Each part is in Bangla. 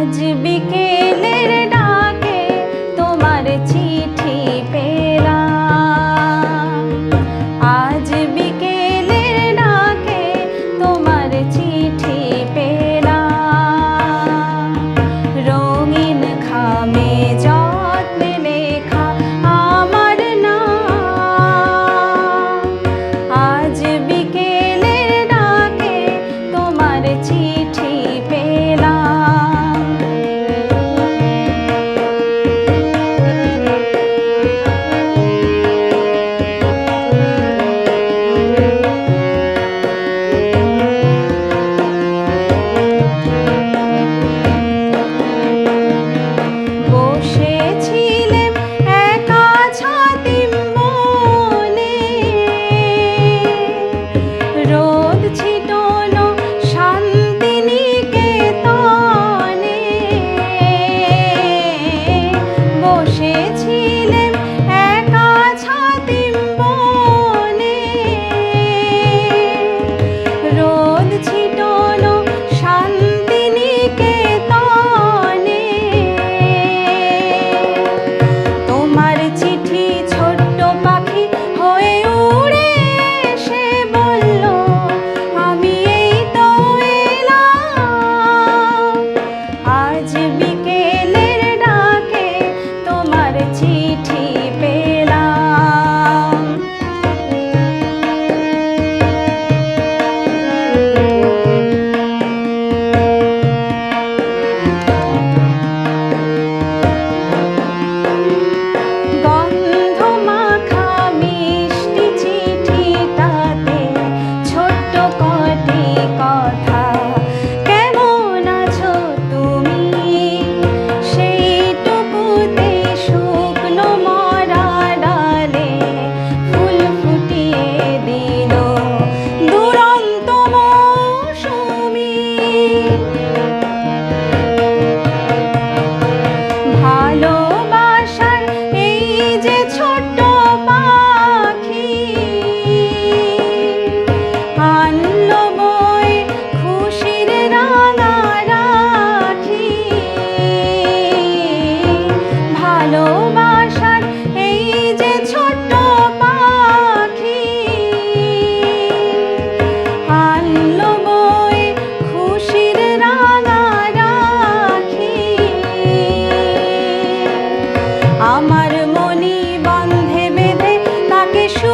আজ বিকেলের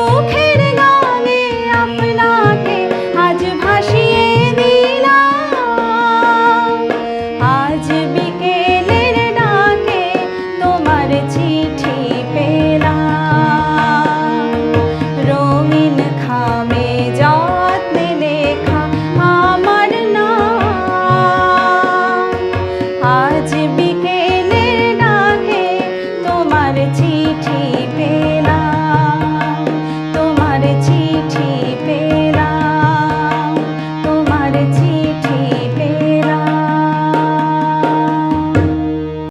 চোখের গানে আপনাকে আজ ভাসিয়ে দিলাম। আজ বিকেলের ডাকে তোমার চিঠি পেলাম। রঙিন খামে যত্নে লেখা আমার নাম। আজ বিকেলের ডাকে তোমার চিঠি